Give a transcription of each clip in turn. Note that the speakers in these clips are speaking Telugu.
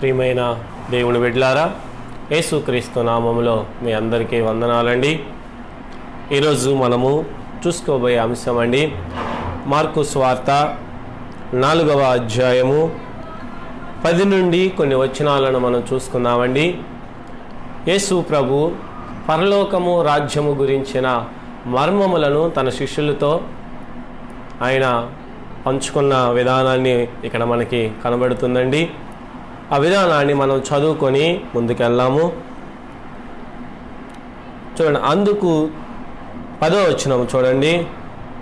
ప్రియమైన దేవుని బిడ్లారా యేసుక్రీస్తు నామములో మీ అందరికీ వందనాలండి. ఈరోజు మనము చూసుకోబోయే అంశం అండి మార్కు స్వార్త నాలుగవ అధ్యాయము పది నుండి కొన్ని వచనాలను మనం చూసుకుందామండి. యేసు ప్రభు పరలోకము రాజ్యము గురించిన మర్మములను తన శిష్యులతో ఆయన పంచుకున్న విధానాన్ని ఇక్కడ మనకి కనబడుతుందండి. ఆ విధానాన్ని మనం చదువుకొని ముందుకెళ్ళాము చూడండి అందుకు పదో వచ్చినాము చూడండి.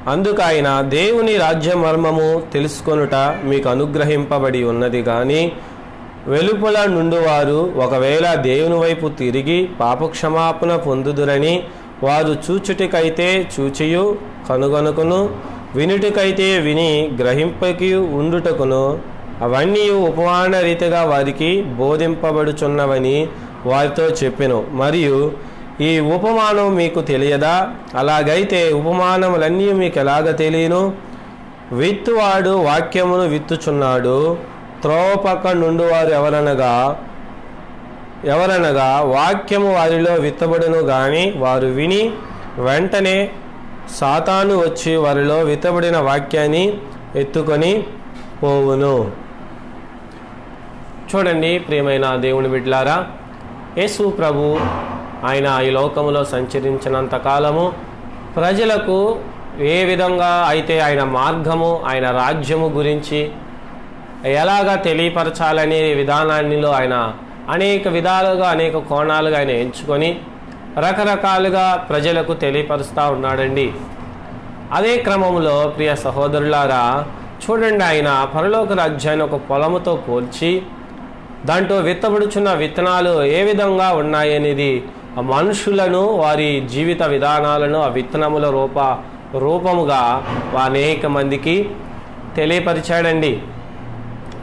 అందుకు ఆయన దేవుని రాజ్య మర్మము తెలుసుకొనుట మీకు అనుగ్రహింపబడి ఉన్నది కానీ వెలుపల నుండివారు ఒకవేళ దేవుని వైపు తిరిగి పాపక్షమాపణ పొందుదురని వారు చూచుటికైతే చూచియు కనుగొనుకును. వినుటికైతే విని గ్రహింపకి ఉండుటకును అవన్నీ ఉపమాన రీతిగా వారికి బోధింపబడుచున్నవని వారితో చెప్పెను. మరియు ఈ ఉపమానం మీకు తెలియదా? అలాగైతే ఉపమానములన్నీ మీకు ఎలాగ తెలియను? విత్తువాడు వాక్యమును విత్తుచున్నాడు. త్రోవ పక్క నుండి వారు ఎవరనగా ఎవరనగా వాక్యము వారిలో విత్తబడును గాని వారు విని వెంటనే సాతాను వచ్చి వారిలో విత్తబడిన వాక్యాన్ని ఎత్తుకొని పోవును. చూడండి ప్రియమైన దేవుని బిడ్లారా యేసు ప్రభు ఆయన ఈ లోకములో సంచరించినంత కాలము ప్రజలకు ఏ విధంగా అయితే ఆయన మార్గము ఆయన రాజ్యము గురించి ఎలాగా తెలియపరచాలనే విధానాన్నిలో ఆయన అనేక విధాలుగా అనేక కోణాలుగా ఆయన ఎంచుకొని రకరకాలుగా ప్రజలకు తెలియపరుస్తూ ఉన్నాడండి. అదే క్రమంలో ప్రియ సహోదరులారా చూడండి ఆయన పరలోక రాజ్యాన్ని ఒక పొలముతో పోల్చి దాంట్లో విత్తబడుచున్న విత్తనాలు ఏ విధంగా ఉన్నాయనేది మనుషులను వారి జీవిత విధానాలను ఆ విత్తనముల రూప రూపముగా అనేక మందికి తెలియపరిచాడండి.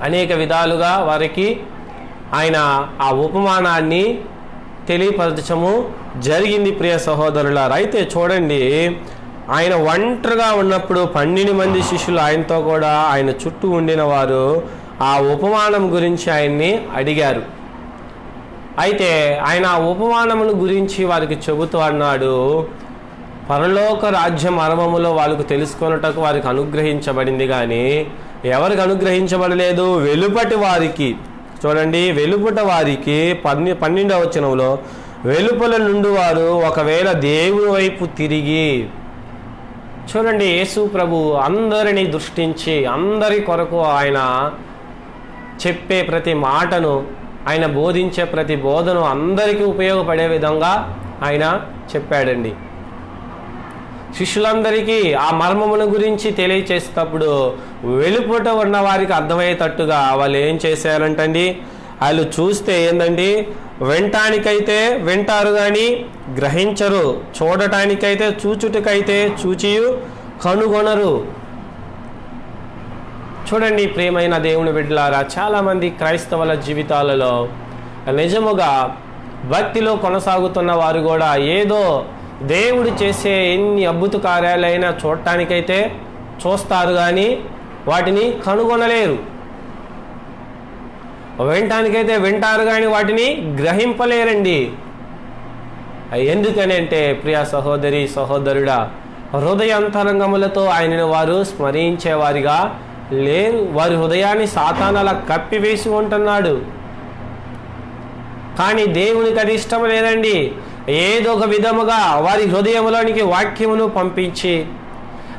అనేక విధాలుగా వారికి ఆయన ఆ ఉపమానాన్ని తెలియపరచము జరిగింది ప్రియ సహోదరులారు. అయితే చూడండి ఆయన ఒంటరిగా ఉన్నప్పుడు పన్నెండు మంది శిష్యులు ఆయనతో కూడా ఆయన చుట్టూ ఉండిన వారు ఆ ఉపమానం గురించి ఆయన్ని అడిగారు. అయితే ఆయన ఆ ఉపమానమును గురించి వారికి చెబుతూ అన్నాడు పరలోక రాజ్య మర్మములో వాళ్ళకు తెలుసుకొనుటకు వారికి అనుగ్రహించబడింది కానీ ఎవరికి అనుగ్రహించబడలేదు? వెలుపటి వారికి. చూడండి వెలుపట వారికి పన్ని పన్నెండవ వచనంలో వెలుపల నుండి వారు ఒకవేళ దేవుని వైపు తిరిగి చూడండి యేసు ప్రభు అందరినీ దృష్టించి అందరి కొరకు ఆయన చెప్పే ప్రతి మాటను ఆయన బోధించే ప్రతి బోధను అందరికీ ఉపయోగపడే విధంగా ఆయన చెప్పాడండి. శిష్యులందరికీ ఆ మర్మమును గురించి తెలియచేసేటప్పుడు వెలుపుట ఉన్న వారికి అర్థమయ్యేటట్టుగా వాళ్ళు ఏం చేశారంటండి? వాళ్ళు చూస్తే ఏందండి? వినటానికైతే వింటారు కానీ గ్రహించరు చూడటానికైతే చూచుటకైతే చూచియు కనుగొనరు. చూడండి ప్రియమైన దేవుని బిడ్డలారా చాలామంది క్రైస్తవుల జీవితాలలో నిజముగా భక్తిలో కొనసాగుతున్న వారు కూడా ఏదో దేవుడు చేసే ఎన్ని అద్భుత కార్యాలైనా చూడటానికైతే చూస్తారు కానీ వాటిని కనుగొనలేరు. వినటానికైతే వింటారు కానీ వాటిని గ్రహింపలేరండి. ఎందుకని అంటే ప్రియ సహోదరి సహోదరుడా హృదయాంతరంగములతో ఆయనను వారు స్మరించేవారిగా లేరు. వారి హృదయాన్ని సాతానలా కప్పివేసి ఉంటున్నాడు. కానీ దేవునికి అది ఇష్టం లేదండి. ఏదో ఒక విధముగా వారి హృదయంలోనికి వాక్యమును పంపించి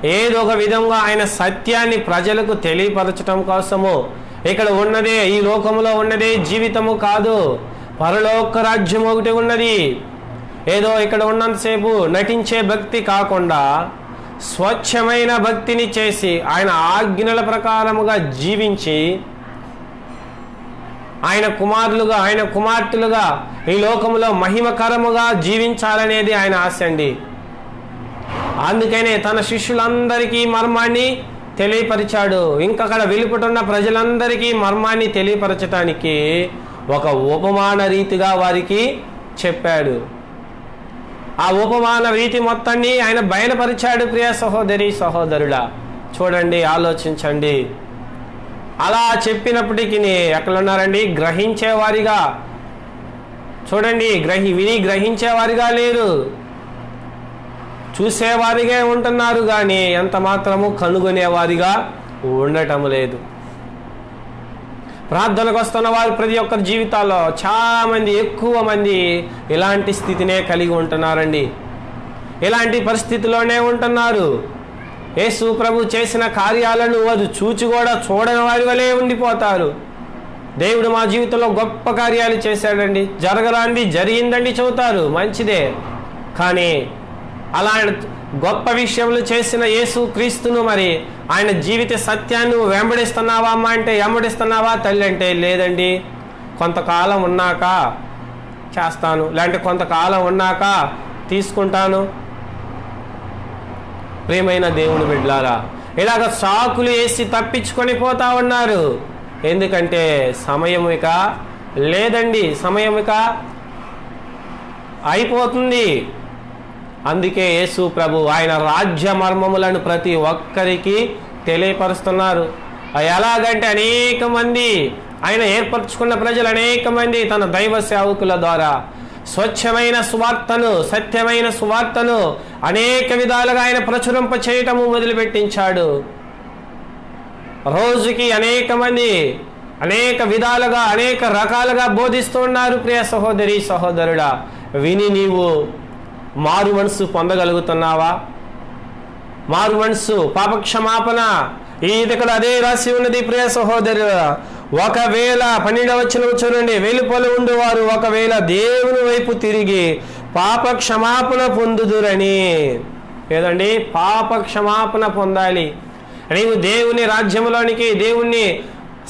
ఏదో ఒక విధంగా ఆయన సత్యాన్ని ప్రజలకు తెలియపరచటం కోసము. ఇక్కడ ఉన్నదే ఈ లోకంలో ఉన్నదే జీవితము కాదు. పరలోక రాజ్యం ఒకటి ఉన్నది. ఏదో ఇక్కడ ఉన్నంతసేపు నటించే భక్తి కాకుండా స్వచ్ఛమైన భక్తిని చేసి ఆయన ఆజ్ఞల ప్రకారముగా జీవించి ఆయన కుమారులుగా ఆయన కుమార్తెలుగా ఈ లోకములో మహిమకరముగా జీవించాలనేది ఆయన ఆశ అండి. అందుకనే తన శిష్యులందరికీ మర్మాన్ని తెలియపరిచాడు. ఇంకక్కడ వెలుపుటున్న ప్రజలందరికీ మర్మాన్ని తెలియపరచటానికి ఒక ఉపమాన రీతిగా వారికి చెప్పాడు. ఆ ఉపమాన రీతి మొత్తాన్ని ఆయన బయలుపరిచాడు ప్రియ సహోదరి సహోదరుల. చూడండి ఆలోచించండి. అలా చెప్పినప్పటికీ ఎక్కడ ఉన్నారండి గ్రహించేవారిగా. చూడండి గ్రహి విని గ్రహించేవారిగా లేరు. చూసేవారిగా ఉంటున్నారు కానీ ఎంత మాత్రము కనుగొనేవారిగా ఉండటం లేదు. ప్రార్థనకు వస్తున్న వారు ప్రతి ఒక్కరి జీవితాల్లో చాలా మంది ఎక్కువ మంది ఇలాంటి స్థితినే కలిగి ఉంటున్నారండి. ఇలాంటి పరిస్థితిలోనే ఉంటున్నారు. యేసు ప్రభు చేసిన కార్యాలను వారు చూచి కూడా చూడని వారి వలె ఉండిపోతారు. దేవుడు మా జీవితంలో గొప్ప కార్యాలు చేశాడండి. జరగరాంది జరిగిందండి చెబుతారు. మంచిదే. కానీ అలా గొప్ప విషయములు చేసిన యేసు క్రీస్తును మరి ఆయన జీవిత సత్యాన్ని వెంబడిస్తున్నావా అమ్మ అంటే వెంబడిస్తున్నావా తల్లి అంటే లేదండి. కొంతకాలం ఉన్నాక చేస్తాను. లేదంటే కొంతకాలం ఉన్నాక తీసుకుంటాను. ప్రియమైన దేవుని బిడ్లారా ఇలాగ సాకులు వేసి తప్పించుకొని పోతా ఉన్నారు. ఎందుకంటే సమయం ఇక లేదండి. సమయం ఇక అయిపోతుంది. అందుకే యేసు ప్రభు ఆయన రాజ్య మర్మములను ప్రతి ఒక్కరికి తెలియపరుస్తున్నారు. ఎలాగంటే అనేక మంది ఆయన ఏర్పరచుకున్న ప్రజలు అనేక మంది తన దైవ సేవకుల ద్వారా స్వచ్ఛమైన సువార్తను సత్యమైన సువార్తను అనేక విధాలుగా ఆయన ప్రచురింప చేయటము మొదలుపెట్టించాడు. రోజుకి అనేక మంది అనేక విధాలుగా అనేక రకాలుగా బోధిస్తూ ఉన్నారు ప్రియ సహోదరి సహోదరుడా. విని నీవు మారు మనసు పొందగలుగుతున్నావా? మారు మనసు పాపక్షమాపణ. ఈ ఇక్కడ అదే రాసి ఉన్నది ప్రియ సహోదరు. ఒకవేళ పన్నెండవ వచ్చిన చూడండి వెలుపల ఉండేవారు ఒకవేళ దేవుని వైపు తిరిగి పాప క్షమాపణ పొందుదురని. ఏదండి? పాప క్షమాపణ పొందాలి. నీవు దేవుని రాజ్యంలోనికి దేవుణ్ణి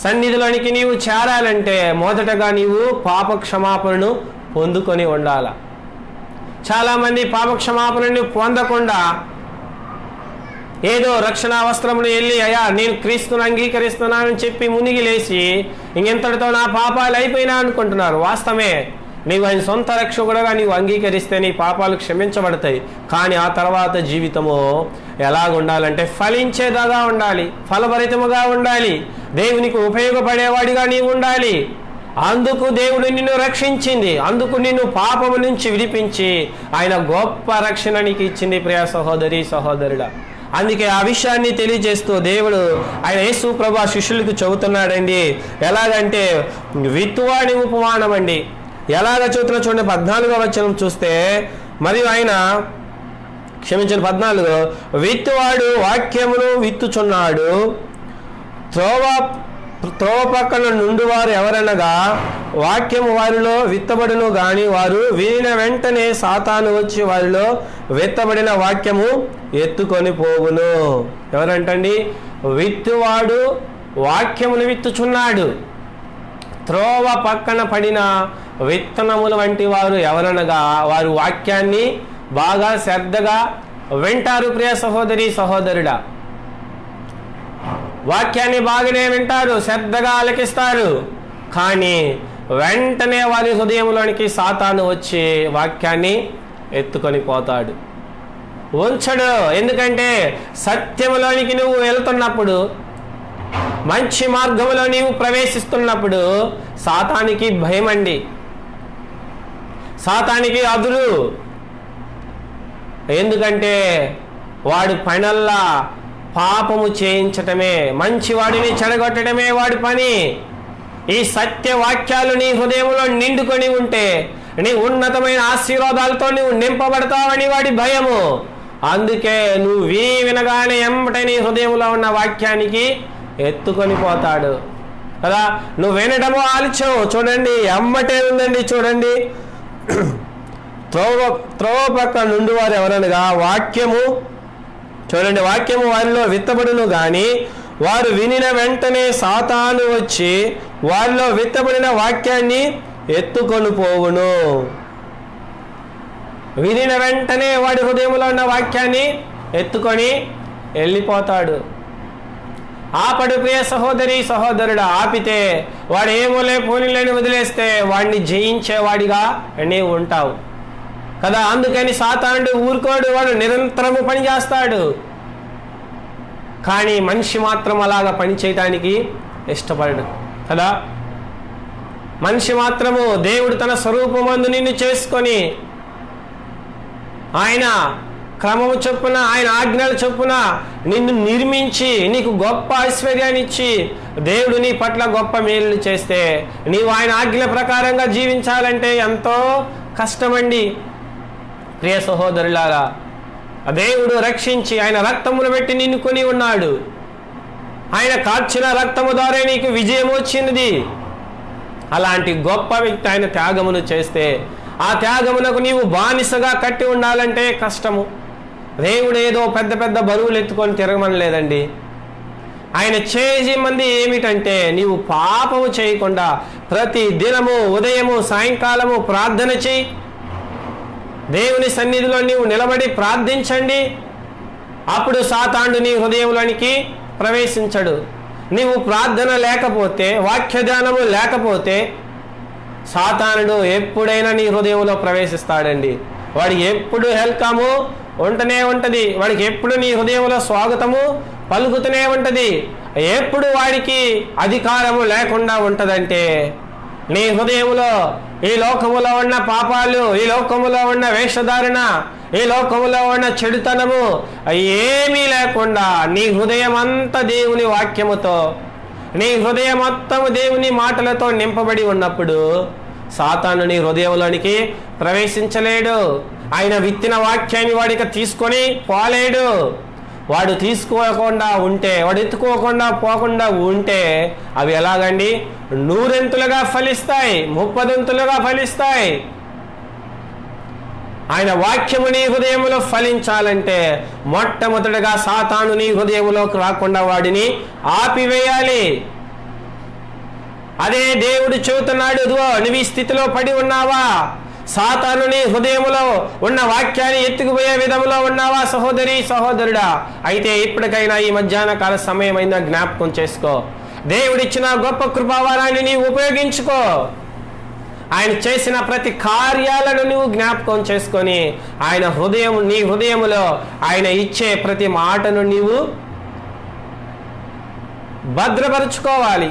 సన్నిధిలోనికి నీవు చేరాలంటే మొదటగా నీవు పాప క్షమాపణను పొందుకొని ఉండాల. చాలామంది పాపక్షమాపణని పొందకుండా ఏదో రక్షణ వస్త్రమును వెళ్ళి అయ్యా నేను క్రీస్తును అంగీకరిస్తున్నానని చెప్పి మునిగి లేచి ఇంకెంతటితో నా పాపాలు అయిపోయినా అనుకుంటున్నారు. వాస్తవమే నీవు ఆయన సొంత రక్షకుడుగా నీవు అంగీకరిస్తే నీ పాపాలు క్షమించబడతాయి. కానీ ఆ తర్వాత జీవితము ఎలాగుండాలంటే ఫలించేదాగా ఉండాలి ఫలభరితముగా ఉండాలి. దేవునికి ఉపయోగపడేవాడిగా నీవు ఉండాలి. అందుకు దేవుడు నిన్ను రక్షించింది అందుకు నిన్ను పాపము నుంచి విడిపించి ఆయన గొప్ప రక్షణ నీకు ఇచ్చింది ప్రియ సహోదరి సహోదరుడా. అందుకే ఆ విషయాన్ని తెలియజేస్తూ దేవుడు ఆయన యేసు ప్రభు శిష్యులకు చెబుతున్నాడండి. ఎలాగంటే విత్తువాడి ఉపమానం అండి. ఎలాగ చూతున్న చూడండి పద్నాలుగో వచనం చూస్తే మరియు ఆయన క్షమించిన పద్నాలుగు విత్తువాడు వాక్యమును విత్తుచున్నాడు త్రోవ త్రోవ పక్కన నుండి వారు ఎవరనగా వాక్యం వారిలో విత్తబడును గాని వారు వినిన వెంటనే సాతాను వచ్చి వారిలో విత్తబడిన వాక్యము ఎత్తుకొని పోవును. ఎవరంటండి? విత్తువాడు వాక్యమును విత్తుచున్నాడు. త్రోవ పక్కన పడిన విత్తనముల వంటి వారు ఎవరనగా వారు వాక్యాన్ని బాగా శ్రద్ధగా వింటారు ప్రియ సహోదరి సహోదరుడా. వాక్యాన్ని బాగానే వింటారు శ్రద్ధగా ఆలకిస్తారు కానీ వెంటనే వారి హృదయంలోనికి సాతాను వచ్చి వాక్యాన్ని ఎత్తుకొని పోతాడు. ఉంచడు. ఎందుకంటే సత్యములోనికి నువ్వు వెళ్తున్నప్పుడు మంచి మార్గంలో నీవు ప్రవేశిస్తున్నప్పుడు సాతానికి భయం అండి సాతానికి అదురు. ఎందుకంటే వాడు పనల్లా పాపము చేయించటమే మంచివాడిని చెడగొట్టడమే వాడి పని. ఈ సత్య వాక్యాలు నీ హృదయంలో నిండుకొని ఉంటే నీ ఉన్నతమైన ఆశీర్వాదాలతో నువ్వు నింపబడతావని వాడి భయము. అందుకే నువ్వీ వినగానే ఎంబట నీ హృదయంలో ఉన్న వాక్యానికి ఎత్తుకొని పోతాడు. కదా? నువ్వు వినడము ఆలస్యం. చూడండి ఎమ్మటే ఉందండి చూడండి. త్రోవ త్రోవ పక్క నుండి వారు ఎవరనగా వాక్యము చూడండి వాక్యము వారిలో విత్తబడును గాని వారు వినిన వెంటనే సాతాను వచ్చి వారిలో విత్తబడిన వాక్యాన్ని ఎత్తుకొని పోవును. వినిన వెంటనే వాడి హృదయంలో ఉన్న వాక్యాన్ని ఎత్తుకొని వెళ్ళిపోతాడు. ఆపడు ప్రియ సహోదరి సహోదరుడు ఆపితే వాడు ఏమోలే పోనీలేని వదిలేస్తే వాడిని జయించేవాడిగా నీవు ఉంటావు. కదా? అందుకని సాతానుడు ఊరుకోడు వాడు నిరంతరము పని చేస్తాడు కానీ మనిషి మాత్రం అలాగా పని చేయటానికి ఇష్టపడడు కదా? మనిషి మాత్రము దేవుడు తన స్వరూపమందు నిన్ను చేసుకొని ఆయన క్రమము చొప్పున ఆయన ఆజ్ఞల చొప్పున నిన్ను నిర్మించి నీకు గొప్ప ఐశ్వర్యాన్నిచ్చి దేవుడు నీ పట్ల గొప్ప మేలు చేస్తే నీవు ఆయన ఆజ్ఞల ప్రకారంగా జీవించాలంటే ఎంతో కష్టమండి. ప్రియ సహోదరులారా దేవుడు రక్షించి ఆయన రక్తమును పెట్టి నిన్ను కొని ఉన్నాడు. ఆయన కాచిన రక్తము ద్వారా నీకు విజయం వచ్చింది అలాంటి గొప్ప వ్యక్తి ఆయన త్యాగమును చేస్తే ఆ త్యాగమునకు నీవు బానిసగా కట్టి ఉండాలంటే కష్టము. దేవుడు ఏదో పెద్ద పెద్ద బరువులు ఎత్తుకొని తిరగమని లేదండి. ఆయన చేసి మంది ఏమిటంటే నీవు పాపము చేయకుండా ప్రతి దినము ఉదయము సాయంకాలము ప్రార్థన చేయి. దేవుని సన్నిధిలో నీవు నిలబడి ప్రార్థించండి. అప్పుడు సాతాండు నీ హృదయంలోనికి ప్రవేశించడు. నీవు ప్రార్థన లేకపోతే వాక్యధ్యానము లేకపోతే సాతానుడు ఎప్పుడైనా నీ హృదయంలో ప్రవేశిస్తాడండి. వాడు ఎప్పుడు హెల్కము ఉంటనే ఉంటది. వాడికి ఎప్పుడు నీ హృదయంలో స్వాగతము పలుకుతూనే ఉంటది. ఎప్పుడు వాడికి అధికారము లేకుండా ఉంటదంటే నీ హృదయంలో ఈ లోకములో ఉన్న పాపాలు ఈ లోకములో ఉన్న వేషధారణ ఈ లోకములో ఉన్న చెడుతనము ఏమీ లేకుండా నీ హృదయం అంతా దేవుని వాక్యముతో నీ హృదయం మొత్తము దేవుని మాటలతో నింపబడి ఉన్నప్పుడు సాతాను నీ హృదయంలోనికి ప్రవేశించలేడు. ఆయన విత్తిన వాక్యాన్ని వాడికి తీసుకొని పోలేడు. వాడు తీసుకోకుండా ఉంటే వాడు ఎత్తుకోకుండా పోకుండా ఉంటే అవి ఎలాగండి? నూరెంతులుగా ఫలిస్తాయి ముప్పదంతులుగా ఫలిస్తాయి. ఆయన వాక్యము నీ హృదయములో ఫలించాలంటే మొట్టమొదటిగా సాతాను నీ హృదయములోకి రాకుండా వాడిని ఆపివేయాలి. అదే దేవుడు చెబుతున్నాడు నువ్వు ఈ స్థితిలో పడి ఉన్నావా? సాతాను నీ హృదయములో ఉన్న వాక్యాన్ని ఎత్తుకుపోయే విధంలో ఉన్నావా సహోదరి సహోదరుడా? అయితే ఇప్పటికైనా ఈ మధ్యాహ్న కాల సమయమైనా జ్ఞాపకం చేసుకో. దేవుడిచ్చిన గొప్ప కృపావరాన్ని నీవు ఉపయోగించుకో. ఆయన చేసిన ప్రతి కార్యాలను నువ్వు జ్ఞాపకం చేసుకొని ఆయన హృదయం నీ హృదయములో ఆయన ఇచ్చే ప్రతి మాటను నీవు భద్రపరుచుకోవాలి.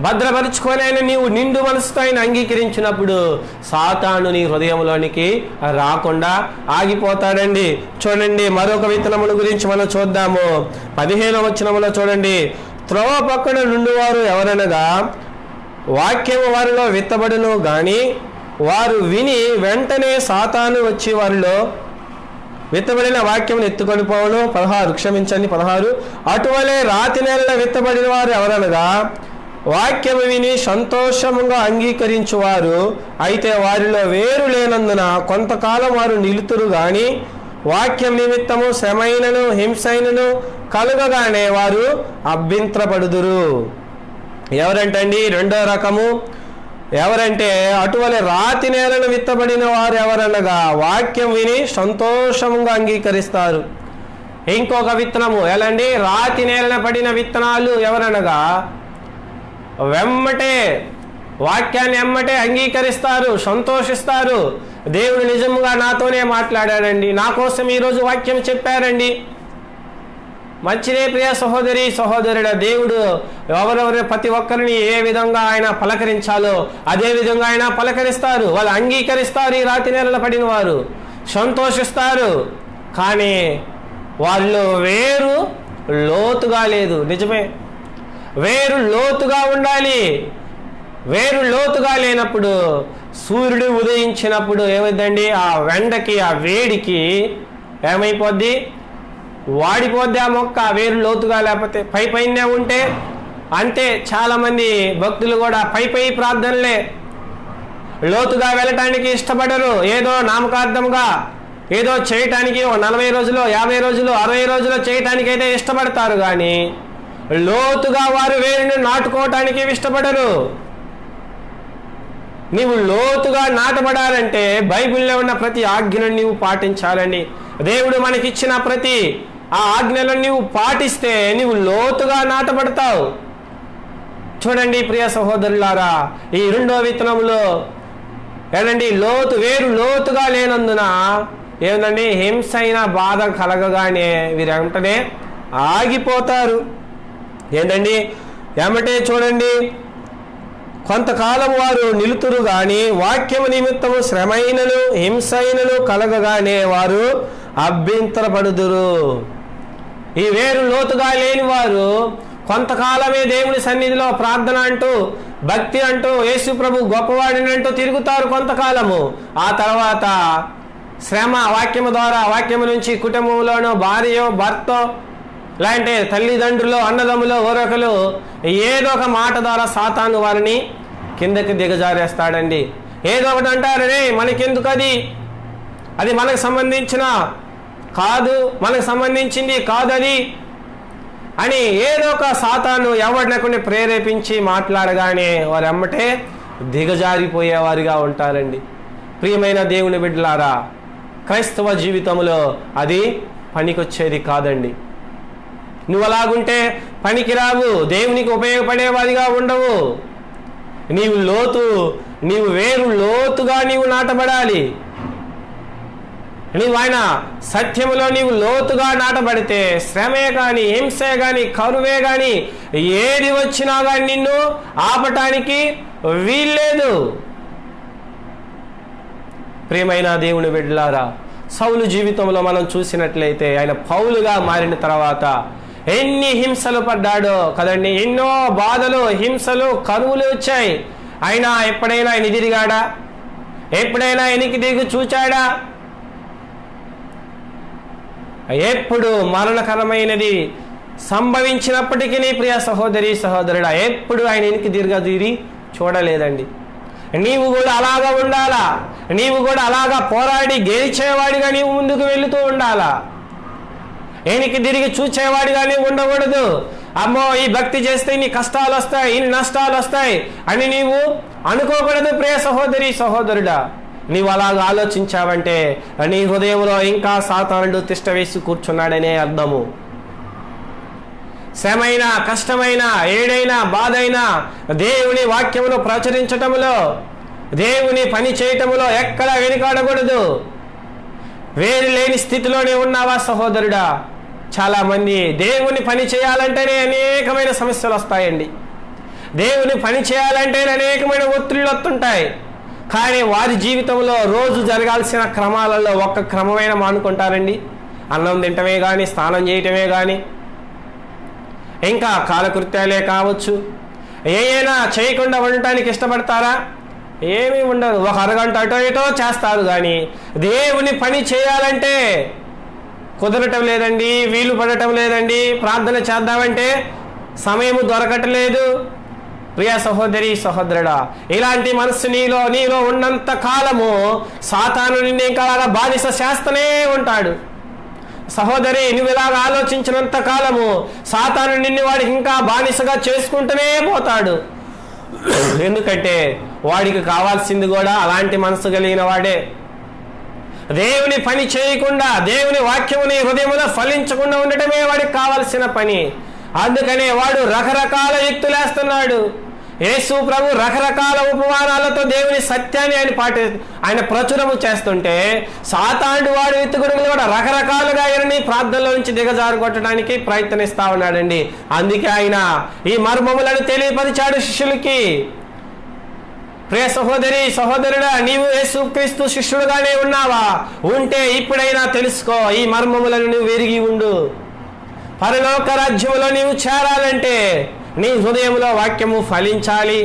భద్రపరుచుకోలేని నీవు నిండు మనసుతో ఆయన అంగీకరించినప్పుడు సాతాను నీ హృదయంలోనికి రాకుండా ఆగిపోతాడండి. చూడండి మరొక విత్తనముల గురించి మనం చూద్దాము. పదిహేను వచనములో చూడండి. త్రోవ పక్కన నుండివారు ఎవరనగా వాక్యము వారిలో విత్తబడును గాని వారు విని వెంటనే సాతాను వచ్చి వారిలో విత్తబడిన వాక్యం ఎత్తుకొని పోవను. పదహారు క్షమించండి పదహారు. అటువలే రాతి నెలలో విత్తబడిన వారు ఎవరనగా వాక్యము విని సంతోషముగా అంగీకరించువారు. అయితే వారిలో వేరు లేనందున కొంతకాలం వారు నిలుతురు గాని వాక్యం నిమిత్తము శ్రమైనను హింసైనను కలుగగానే వారు అభ్యంతరపడుదురు. ఎవరంటండి? రెండో రకము. ఎవరంటే అటువలే రాతి నేలను విత్తబడిన వారు ఎవరనగా వాక్యం విని సంతోషంగా అంగీకరిస్తారు. ఇంకొక విత్తనము. ఎలాంటి రాతి నేలన పడిన విత్తనాలు ఎవరనగా వెమ్మటే వాక్యాన్ని ఎమ్మటే అంగీకరిస్తారు సంతోషిస్తారు. దేవుడు నిజముగా నాతోనే మాట్లాడాడండి. నా కోసం ఈరోజు వాక్యం చెప్పారండి. మంచిదే ప్రియ సహోదరి సహోదరుడ దేవుడు ఎవరెవరి ప్రతి ఒక్కరిని ఏ విధంగా ఆయన పలకరించాలో అదే విధంగా ఆయన పలకరిస్తారు. వాళ్ళు అంగీకరిస్తారు ఈ రాతి నెలలు పడిన వారు. సంతోషిస్తారు. కానీ వాళ్ళు వేరు లోతుగా లేదు. నిజమే. వేరు లోతుగా ఉండాలి. వేరు లోతుగా లేనప్పుడు సూర్యుడు ఉదయించినప్పుడు ఏమైందండి? ఆ వెండకి ఆ వేడికి ఏమైపోద్ది? వాడిపోద్ది ఆ మొక్క వేరు లోతుగా లేకపోతే పై పైనే ఉంటే? అంతే చాలామంది భక్తులు కూడా పై పై ప్రార్థనలే. లోతుగా వెళ్ళటానికి ఇష్టపడరు. ఏదో నామకార్థంగా ఏదో చేయటానికి ఓ నలభై రోజులు యాభై రోజులు అరవై రోజులు చేయటానికి అయితే ఇష్టపడతారు కానీ లోతుగా వారు వేరుని నాటుకోవటానికి ఇష్టపడరు. నీవు లోతుగా నాటబడాలంటే బైబిల్లో ఉన్న ప్రతి ఆజ్ఞను నీవు పాటించాలని దేవుడు మనకిచ్చిన ప్రతి ఆ ఆజ్ఞలను నీవు పాటిస్తే నీవు లోతుగా నాటబడతావు. చూడండి ప్రియ సహోదరులారా ఈ రెండో విత్తనంలో ఏనండి లోతు వేరు లోతుగా లేనందున ఏమందండి హింస అయినా బాధ కలగగానే వీరంటనే ఆగిపోతారు. ఏంటండి? ఏమంటే చూడండి కొంతకాలం వారు నిలుతురు గాని వాక్యము నిమిత్తము శ్రమైనను హింసైనను కలగగానే వారు అభ్యంతరపడుదురు. ఈ వేరు లోతుగా లేని వారు కొంతకాలమే దేవుని సన్నిధిలో ప్రార్థన అంటూ భక్తి అంటూ యేసు ప్రభు గొప్పవాడిని అంటూ తిరుగుతారు కొంతకాలము. ఆ తర్వాత శ్రమ వాక్యము ద్వారా వాక్యము నుంచి కుటుంబంలోనో భార్యో భర్త లేదంటే తల్లిదండ్రులు అన్నదమ్ములు ఓరకలు ఏదో ఒక మాట ద్వారా సాతాను వారిని కిందకి దిగజారేస్తాడండి. ఏదో ఒకటి అంటారు రే మనకెందుకు అది అది మనకు సంబంధించిన కాదు మనకు సంబంధించింది కాదు అది అని ఏదో ఒక సాతాను ఎవరినకొని ప్రేరేపించి మాట్లాడగానే వారు అమ్మటే దిగజారిపోయేవారిగా ఉంటారండి. ప్రియమైన దేవుని బిడ్డలారా క్రైస్తవ జీవితంలో అది పనికొచ్చేది కాదండి. నువ్వు అలాగుంటే పనికిరావు దేవునికి ఉపయోగపడేవాదిగా ఉండవు. నీవు లోతు నీవు వేరు లోతుగా నీవు నాటబడాలి. నీవు ఆయన సత్యములో నీవు లోతుగా నాటబడితే శ్రమే కానీ హింసే కానీ కరువే కానీ ఏది వచ్చినా కానీ నిన్ను ఆపటానికి వీల్లేదు. ప్రియమైన దేవుని బిడ్డలారా సౌలు జీవితంలో మనం చూసినట్లయితే ఆయన పౌలుగా మారిన తర్వాత ఎన్ని హింసలు పడ్డాడో కదండి ఎన్నో బాధలు హింసలు కరువులు వచ్చాయి. అయినా ఎప్పుడైనా ఆయన తిరిగాడా ఎప్పుడైనా ఎనికి దిగు చూచాడా? ఎప్పుడు మరణకరమైనది సంభవించినప్పటికీ ప్రియ సహోదరి సహోదరుడా ఎప్పుడు ఆయన ఎనికి దీర్ఘ చూడలేదండి. నీవు కూడా అలాగా ఉండాలా? నీవు కూడా అలాగా పోరాడి గెలిచేవాడిగా నీవు ముందుకు వెళుతూ ఉండాలా? ఏనికి తిరిగి చూచేవాడిగా నీవు ఉండకూడదు. అమ్మో ఈ భక్తి చేస్తే ఇన్ని కష్టాలు వస్తాయి ఇన్ని నష్టాలు వస్తాయి అని నీవు అనుకోకూడదు ప్రియ సహోదరి సహోదరుడా. నీవు అలాగ ఆలోచించావంటే నీ హృదయంలో ఇంకా సాతానుడు తిష్ట వేసి కూర్చున్నాడనే అర్థము. శ్రమైన కష్టమైన ఏడైనా బాధైనా దేవుని వాక్యమును ప్రచురించటములో దేవుని పని చేయటములో ఎక్కడ వెనుకాడకూడదు. వేరు లేని స్థితిలోనే ఉన్నావా సహోదరుడా? చాలామంది దేవుని పని చేయాలంటేనే అనేకమైన సమస్యలు వస్తాయండి. దేవుని పని చేయాలంటేనే అనేకమైన ఒత్తిళ్ళు వస్తుంటాయి. కానీ వారి జీవితంలో రోజు జరగాల్సిన క్రమాలలో ఒక్క క్రమమైన మానుకుంటారండి. అన్నం తింటమే కానీ స్నానం చేయటమే కానీ ఇంకా కాలకృత్యాలే కావచ్చు. ఏయైనా చేయకుండా ఉండటానికి ఇష్టపడతారా? ఏమీ ఉండదు. ఒక అరగంట అటో ఇటో చేస్తారు కానీ దేవుని పని చేయాలంటే కుదరటం లేదండి వీలు పడటం లేదండి. ప్రార్థన చేద్దామంటే సమయము దొరకట్లేదు. ప్రియ సహోదరి సహోదరుడా ఇలాంటి మనస్సు నీలో నీలో ఉన్నంత కాలము సాతాను నిన్ను ఇంకా అలాగా బానిస చేస్తూనే ఉంటాడు. సహోదరి నువ్వు ఇలాగ ఆలోచించినంత కాలము సాతాను నిన్ను వాడికి ఇంకా బానిసగా చేసుకుంటూనే పోతాడు. ఎందుకంటే వాడికి కావాల్సింది కూడా అలాంటి మనసు కలిగిన వాడే. దేవుని పని చేయకుండా దేవుని వాక్యముని హృదయములో ఫలించకుండా ఉండటమే వాడికి కావలసిన పని. అందుకనే వాడు రకరకాల యుక్తులేస్తున్నాడు యేసు ప్రభు రకరకాల ఉపమానాలతో దేవుని సత్యాన్ని ఆయన పాటి ఆయన ప్రచురము చేస్తుంటే సాతాండు వాడు ఎత్తుకుడుగులు కూడా రకరకాలుగా ఆయనని ప్రార్థనలో నుంచి దిగజారు కొట్టడానికి ప్రయత్నిస్తా ఉన్నాడండి. అందుకే ఆయన ఈ మర్మములను తెలియపరిచాడు శిష్యులకి. ప్రియ సహోదరి సహోదరుడా నీవు యేసుక్రీస్తు శిష్యుడుగానే ఉన్నావా? ఉంటే ఇప్పుడైనా తెలుసుకో ఈ మర్మములను నువ్వు విరిగి ఉండు. పరలోక రాజ్యంలో నీవు చేరాలంటే నీ హృదయంలో వాక్యము ఫలించాలి.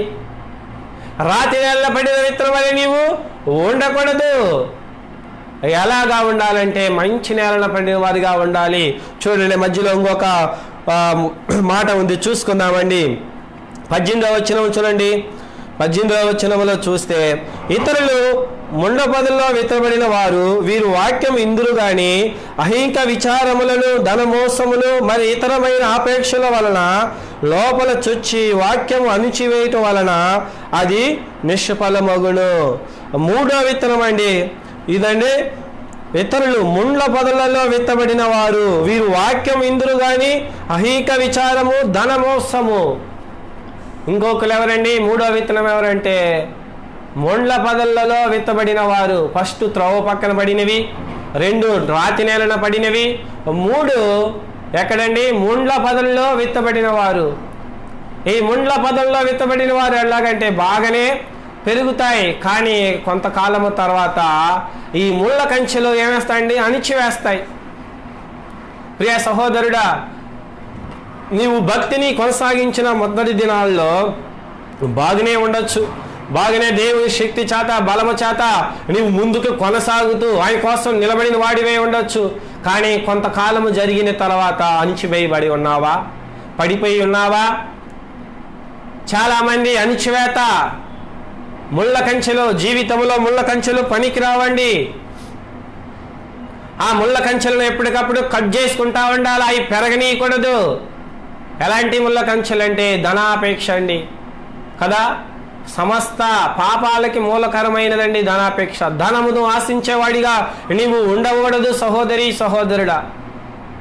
రాతి నెల పడిన విత్తనమని నీవు ఉండకూడదు. ఎలాగా ఉండాలంటే మంచి నేలన పడిన వారిగా ఉండాలి. చూడండి మధ్యలో ఇంకొక మాట ఉంది. చూసుకుందామండి. పద్దెనిమిదవ వచ్చిన చూడండి. పద్దెనిమిదవ వచనంలో చూస్తే ఇతరులు ముండపదుల్లో విత్తబడిన వారు వీరు వాక్యం ఇందులు గాని అహింక విచారములను ధనమోసములు మరి ఇతరమైన ఆపేక్షల వలన లోపల చొచ్చి వాక్యం అణిచివేయటం వలన అది నిష్ఫలమగును. మూడో విత్తనం అండి ఇదండి ఇతరులు ముండ్ల పదులలో విత్తబడిన వారు వీరు వాక్యం ఇందులు గాని అహీక విచారము ధనమోసము. ఇంకొకరు ఎవరండి? మూడో విత్తనం ఎవరంటే మొండ్ల పదలలో విత్తబడిన వారు ఫస్ట్ త్రవ పక్కన పడినవి రెండు రాతి నేలన పడినవి మూడు ఎక్కడండి? ముండ్ల పదల్లో విత్తబడిన వారు. ఈ ముండ్ల పదల్లో విత్తబడిన వారు ఎలాగంటే బాగానే పెరుగుతాయి. కానీ కొంతకాలము తర్వాత ఈ ముళ్ళ కంచెలు ఏమేస్తాయండి? అణిచివేస్తాయి ప్రియ సహోదరుడా నీవు భక్తిని కొనసాగించిన మొదటి దినాల్లో బాగానే ఉండొచ్చు. బాగానే దేవుని శక్తి చేత బలము చేత నీవు ముందుకు కొనసాగుతూ ఆయన కోసం నిలబడిన వాడివే ఉండొచ్చు. కానీ కొంతకాలము జరిగిన తర్వాత అణిచివేయబడి ఉన్నావా? పడిపోయి ఉన్నావా? చాలామంది అణిచివేత. ముళ్ళ కంచెలు జీవితంలో ముళ్ళ కంచెలు పనికి రావండి ఆ ముళ్ళ కంచెలను ఎప్పటికప్పుడు కట్ చేసుకుంటా ఉండాలి? అవి పెరగనీయకూడదు. ఎలాంటి ముళ్ళకంచెలు అంటే ధనాపేక్ష అండి. కదా? సమస్త పాపాలకి మూలకరమైనదండి ధనాపేక్ష. ధనమును ఆశించేవాడిగా నీవు ఉండకూడదు సహోదరి సహోదరుడా.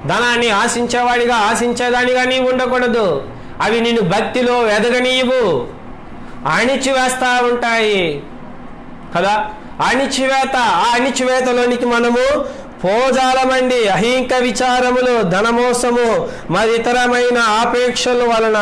ధనాన్ని ఆశించేవాడిగా ఆశించేదానిగా నీవు ఉండకూడదు. అవి నిన్ను భక్తిలో ఎదగనీయవు అణిచివేస్తా ఉంటాయి. కదా? అణిచివేత ఆ అణిచివేతలోనికి మనము పోజాలమండి అహింక విచారములు ధనమోసము మరి ఇతరమైన ఆపేక్షల వలన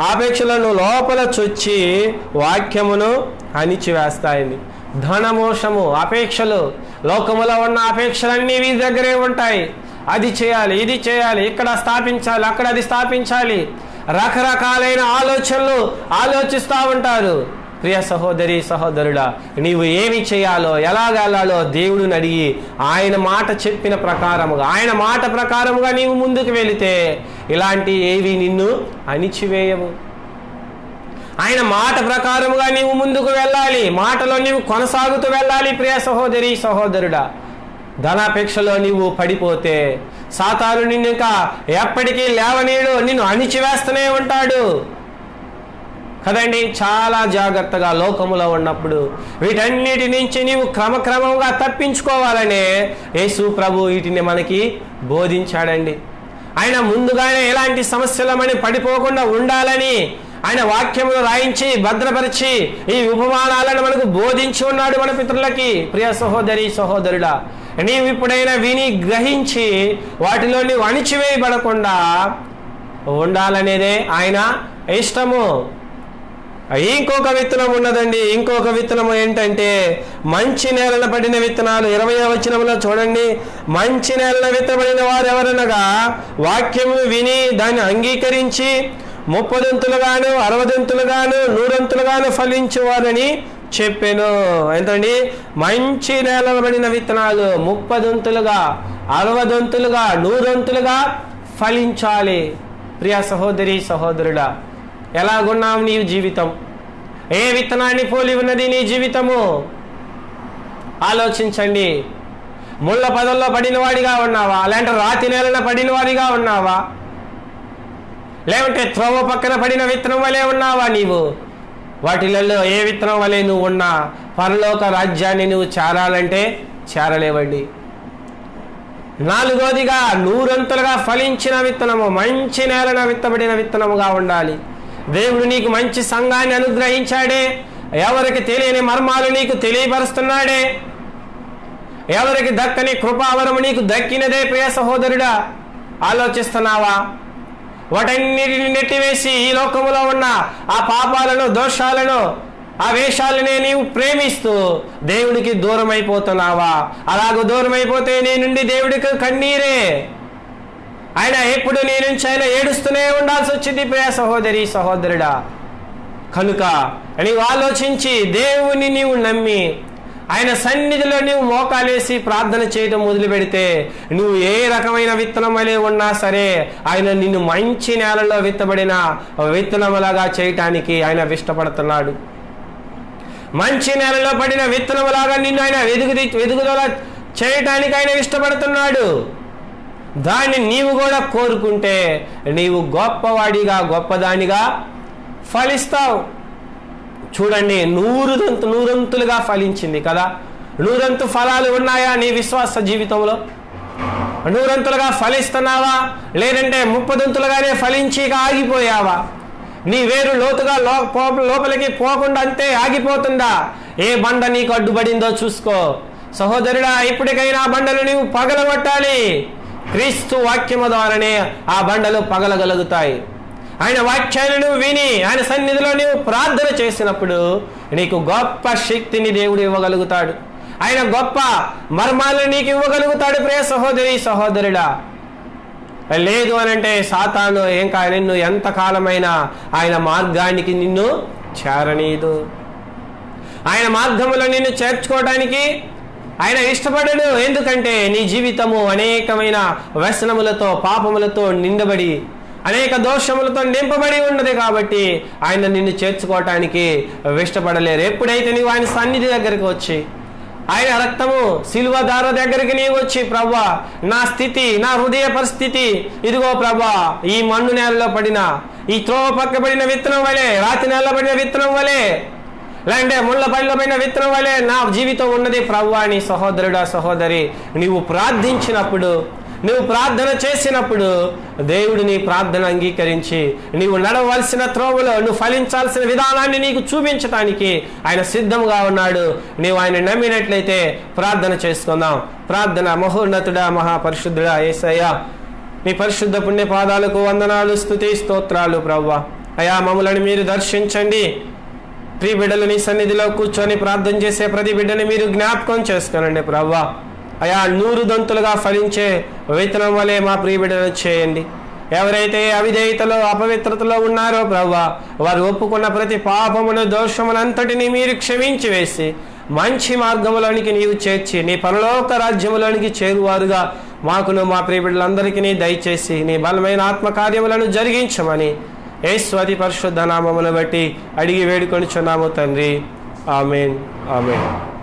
ఆపేక్షలను లోపల చొచ్చి వాక్యమును అణిచివేస్తాయండి. ధనమోసము అపేక్షలు లోకములో ఉన్న అపేక్షలన్నీ వీరి దగ్గరే ఉంటాయి. అది చేయాలి ఇది చేయాలి ఇక్కడ స్థాపించాలి అక్కడ అది స్థాపించాలి. రకరకాలైన ఆలోచనలు ఆలోచిస్తూ ఉంటారు. ప్రియ సహోదరి సహోదరుడా నీవు ఏమి చేయాలో ఎలాగెళ్ళాలో దేవుడిని అడిగి ఆయన మాట చెప్పిన ప్రకారముగా ఆయన మాట ప్రకారముగా నీవు ముందుకు వెళితే ఇలాంటి ఏవి నిన్ను అణిచివేయవు. ఆయన మాట ప్రకారముగా నీవు ముందుకు వెళ్ళాలి మాటలో నీవు కొనసాగుతూ వెళ్ళాలి ప్రియ సహోదరి సహోదరుడా. ధనాపేక్షలో నీవు పడిపోతే సాతాను నిన్ను ఇంకా ఎప్పటికీ లేవనీడు నిన్ను అణిచివేస్తూనే ఉంటాడు. కదండి చాలా జాగ్రత్తగా లోకములో ఉన్నప్పుడు వీటన్నిటి నుంచి నీవు క్రమక్రమంగా తప్పించుకోవాలనే యేసు ప్రభు వీటిని మనకి బోధించాడండి. ఆయన ముందుగానే ఎలాంటి సమస్యలమని పడిపోకుండా ఉండాలని ఆయన వాక్యములు రాయించి భద్రపరిచి ఈ ఉపమానాలను మనకు బోధించి ఉన్నాడు మన పితరులకి. ప్రియ సహోదరి సహోదరుడా నీవు ఇప్పుడైనా విని గ్రహించి వాటిలో నీవు అణిచివేయబడకుండా ఉండాలనేదే ఆయన ఇష్టము. ఇంకొక విత్తనం ఉన్నదండి. ఇంకొక విత్తనం ఏంటంటే మంచి నేలన పడిన విత్తనాలు. ఇరవై వచనంలో చూడండి. మంచి నేలన విత్తబడిన వారు ఎవరనగా వాక్యము విని దాన్ని అంగీకరించి ముప్పదంతులుగాను అరవదంతులుగాను నూరంతులుగాను ఫలించేవారని చెప్పాను. ఏంటండి మంచి నేలన పడిన విత్తనాలు ముప్పదంతులుగా అరవదంతులుగా నూరంతులుగా ఫలించాలి. ప్రియ సహోదరి సహోదరుడా ఎలాగున్నావు నీ జీవితం? ఏ విత్తనాన్ని పోలి ఉన్నది నీ జీవితము? ఆలోచించండి. ముళ్ళ పదంలో పడినవాడిగా ఉన్నావా? లేదంటే రాతి నేలన పడినవాడిగా ఉన్నావా? లేకుంటే త్రోవ పక్కన పడిన విత్తనం వలె ఉన్నావా నీవు? వాటిలలో ఏ విత్తనం వలె నువ్వు ఉన్నా? పరలోక రాజ్యాన్ని నువ్వు చేరాలంటే చేరలేవండి. నాలుగోదిగా నూరంతులుగా ఫలించిన విత్తనము మంచి నేలన విత్తబడిన విత్తనముగా ఉండాలి. దేవుడు నీకు మంచి సంఘాన్ని అనుగ్రహించాడే. ఎవరికి తెలియని మర్మాలు నీకు తెలియపరుస్తున్నాడే. ఎవరికి దక్కని కృపావరము నీకు దక్కినదే ప్రియ సహోదరుడా. ఆలోచిస్తున్నావా? వాటన్నిటిని నెట్టివేసి ఈ లోకములో ఉన్న ఆ పాపాలను దోషాలను ఆ వేషాలనే నీవు ప్రేమిస్తూ దేవుడికి దూరం అయిపోతున్నావా అలాగ దూరం అయిపోతే నీ నుండి దేవుడికి కన్నీరే. ఆయన ఎప్పుడు నీ నుంచి ఆయన ఏడుస్తూనే ఉండాల్సి వచ్చింది ప్రియ సహోదరి సహోదరుడా. కనుక నీవు ఆలోచించి దేవుని నీవు నమ్మి ఆయన సన్నిధిలో నీవు మోకాలేసి ప్రార్థన చేయడం మొదలు పెడితే నువ్వు ఏ రకమైన విత్తనం వలె ఉన్నా సరే ఆయన నిన్ను మంచి నేలలో విత్తబడిన విత్తనములాగా చేయటానికి ఆయన ఇష్టపడుతున్నాడు. మంచి నేలలో పడిన విత్తనములాగా నిన్ను ఆయన వెదుగు వెదుగుదల చేయటానికి ఆయన ఇష్టపడుతున్నాడు. దాన్ని నీవు కూడా కోరుకుంటే నీవు గొప్పవాడిగా గొప్పదానిగా ఫలిస్తావు. చూడండి నూరుదంతు నూరంతులుగా ఫలించింది కదా? నూరంతు ఫలాలు ఉన్నాయా నీ విశ్వాస జీవితంలో? నూరంతులుగా ఫలిస్తున్నావా? లేదంటే ముప్పదంతులుగానే ఫలించి ఇక ఆగిపోయావా? నీ వేరు లోతుగా లో పో- లోపలికి పోకుండా అంతే ఆగిపోతుందా? ఏ బండ నీకు అడ్డుపడిందో చూసుకో. సహోదరుడా ఇప్పటికైనా బండలు నీవు పగలగొట్టాలి. క్రీస్తు వాక్యము ద్వారానే ఆ బండలు పగలగలుగుతాయి. ఆయన వాక్యాన్ని నువ్వు విని ఆయన సన్నిధిలో నీవు ప్రార్థన చేసినప్పుడు నీకు గొప్ప శక్తిని దేవుడు ఇవ్వగలుగుతాడు. ఆయన గొప్ప మర్మాలను నీకు ఇవ్వగలుగుతాడు ప్రియ సహోదరి సహోదరుడా. లేదు అని అంటే సాతాను ఇంకా నిన్ను ఎంతకాలమైనా ఆయన మార్గానికి నిన్ను చేరనీదు ఆయన మార్గంలో నిన్ను చేర్చుకోవడానికి ఆయన ఇష్టపడడు. ఎందుకంటే నీ జీవితము అనేకమైన వ్యసనములతో పాపములతో నిండబడి అనేక దోషములతో నింపబడి ఉన్నది కాబట్టి ఆయన నిన్ను చేర్చుకోవటానికి ఇష్టపడలేరు. ఎప్పుడైతే నీవు ఆయన సన్నిధి దగ్గరికి వచ్చి ఆయన రక్తము సిల్వ దార దగ్గరికి నీవు వచ్చి ప్రభా నా స్థితి నా హృదయ పరిస్థితి ఇదిగో ప్రభా ఈ మన్ను నేలలో పడిన ఈ త్రోవ పక్కబడిన విత్తనం వలె రాతి నేలలో పడిన విత్తనం వలె లేదంటే ముళ్ళ పడిలో పడిన విత్తనం వలె నా జీవితం ఉన్నది ప్రవ్వాణి సహోదరుడా సహోదరి. నీవు ప్రార్థించినప్పుడు నువ్వు ప్రార్థన చేసినప్పుడు దేవుడు నీ ప్రార్థన అంగీకరించి నీవు నడవలసిన త్రోవలో నువ్వు ఫలించాల్సిన విధానాన్ని నీకు చూపించటానికి ఆయన సిద్ధంగా ఉన్నాడు. నీవు ఆయన నమ్మినట్లయితే ప్రార్థన చేసుకుందాం. ప్రార్థన మహోన్నతుడా మహాపరిశుద్ధుడా ఏసయ్యా. నీ పరిశుద్ధ పుణ్య పాదాలకు వందనాలు స్థుతి స్తోత్రాలు ప్రవ్వ. అయా మమ్మలను మీరు దర్శించండి. ప్రియ బిడ్డలు నీ సన్నిధిలో కూర్చొని ప్రార్థన చేసే ప్రతి బిడ్డని మీరు జ్ఞాపకం చేసుకోనండి ప్రవ్వా. అయా నూరు దంతులుగా ఫలించే విత్తనం వలె మా ప్రియ బిడ్డలు చేయండి. ఎవరైతే అవిధేయతలో అపవిత్రతలో ఉన్నారో ప్రవ్వా వారు ఒప్పుకున్న ప్రతి పాపమును దోషమునంతటిని మీరు క్షమించి వేసి మంచి మార్గములోనికి నీవు చేర్చి నీ పరలోక రాజ్యములోనికి చేరువారుగా మాకును మా ప్రియ బిడ్డలందరికీ దయచేసి నీ బలమైన ఆత్మకార్యములను జరిగించమని ఏశ్వతి పరిశుద్ధ నామమును బట్టి అడిగి వేడుకొని చున్నాము తండ్రి. ఆమెన్. ఆమెన్.